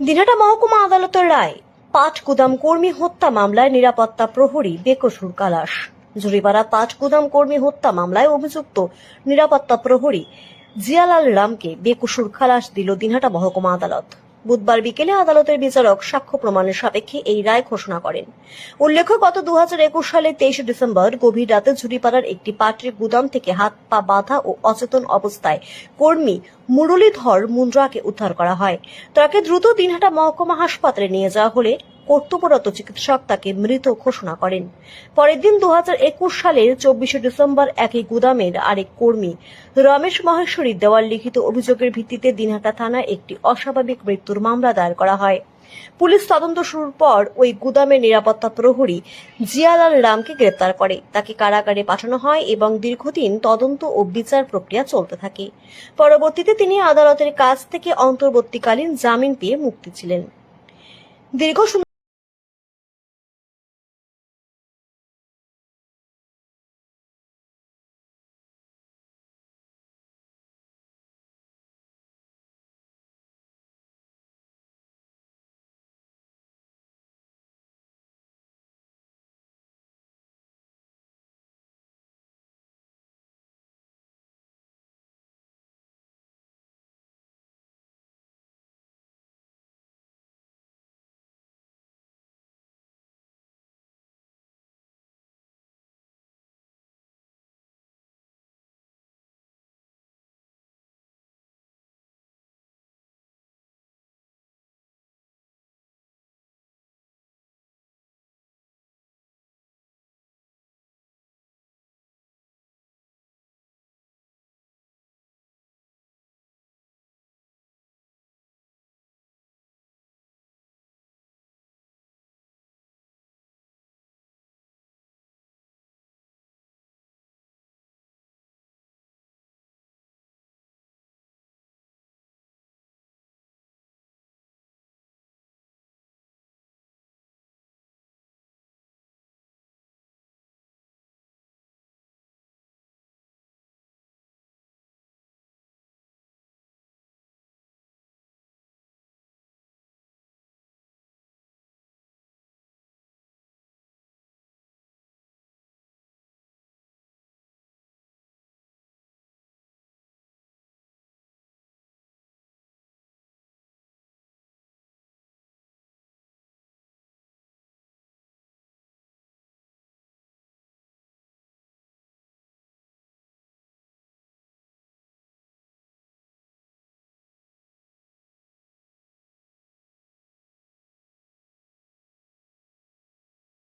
দিনহাটা মহকুমা আদালতের রায় পাট গুদাম কর্মী হত্যা মামলায় নিরাপত্তা প্রহরী বেকসুর কালাস জুরিপাড়া পাট গুদাম কর্মী হত্যা মামলায় অভিযুক্ত নিরাপত্তা প্রহরী জিয়ালাল রামকে বেকসুর খালাস দিল দিনহাটা মহকুমা আদালত। বুধবার বিকেলে আদালতের বিচারক সাক্ষ্য প্রমাণের সাপেক্ষে এই রায় ঘোষণা করেন। উল্লেখ্য, গত দুহাজার একুশ সালে তেইশে ডিসেম্বর গভীর রাতে ঝুড়িপাড়ার একটি পাটের গুদাম থেকে হাত, পা বাঁধা ও অচেতন অবস্থায় কর্মী মুরলীধর মুন্দ্রাকে উদ্ধার করা হয়। তাকে দ্রুত দিনহাটা মহকুমা হাসপাতালে নিয়ে যাওয়া হলে কর্তব্যরত চিকিৎসক তাকে মৃত ঘোষণা করেন। পরের দিন দু সালের চব্বিশে ডিসেম্বর একই গুদামের আরেক কর্মী রমেশ মহেশ্বরীর দেওয়ার লিখিত অভিযোগের ভিত্তিতে দিনহাটা থানায় একটি অস্বাভাবিক মৃত্যুর মামলা দায়ের করা হয়। পুলিশ তদন্ত শুরুর পর ওই গুদামের নিরাপত্তা প্রহরী জিয়ালাল রামকে গ্রেপ্তার করে। তাকে কারাগারে পাঠানো হয় এবং দীর্ঘদিন তদন্ত ও বিচার প্রক্রিয়া চলতে থাকে। পরবর্তীতে তিনি আদালতের কাছ থেকে অন্তর্বর্তীকালীন জামিন পেয়ে মুক্তি ছিলেন। দীর্ঘ